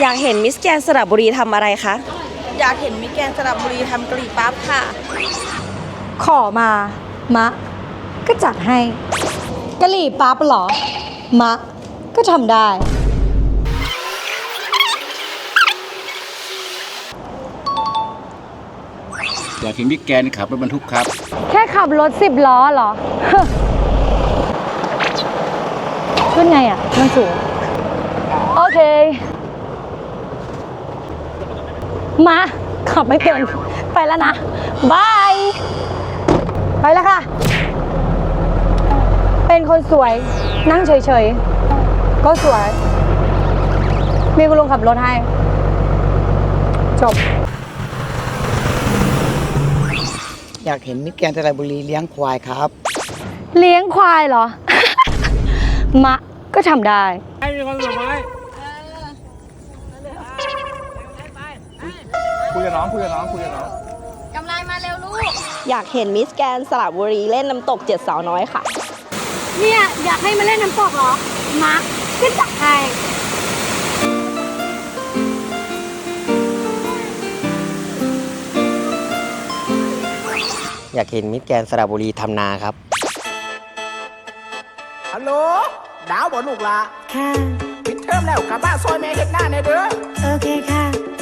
อยากเห็นมิสแกนสระบุรีทำอะไรคะ อยากเห็นมิแกนสระบุรีทำกะหรี่ปั๊บค่ะ ขอมา มะ ก็จัดให้กะหรี่ปั๊บเหรอ มะ ก็ทำได้ อยากเห็นพี่แกนขับรถบรรทุกครับ แค่ขับรถสิบล้อเหรอ ขึ้นไงอะ มันสูง โอเค มาขับไม่เป็น ไปแล้วนะบาย ไปแล้วค่ะ เป็นคนสวยนั่งเฉยๆ ก็สวย มีคุณลุงขับรถให้ จบ อยากเห็นมิตรแกรนด์สระบุรีเลี้ยงควายครับ เลี้ยงควายเหรอ มะก็ทำได้คุย กับน้องคุยกับน้องคุยกับน้องอยากเห็นมิสแกนสระบุรีเล่นน้ำตกเจ็ดสาวน้อยค่ะ เนี่ย อยากให้มาเล่นน้ำตกเหรอมะก็จัดให้อยากเห็นมิตรแกรนด์สระบุรีทำนาครับ ฮัลโหล ดาวบ่ลูกละค่ะปิดเทอมแล้วกลับบ้านซอยแม่เฮ็ดหน้าในเด้อโอเคค่ะ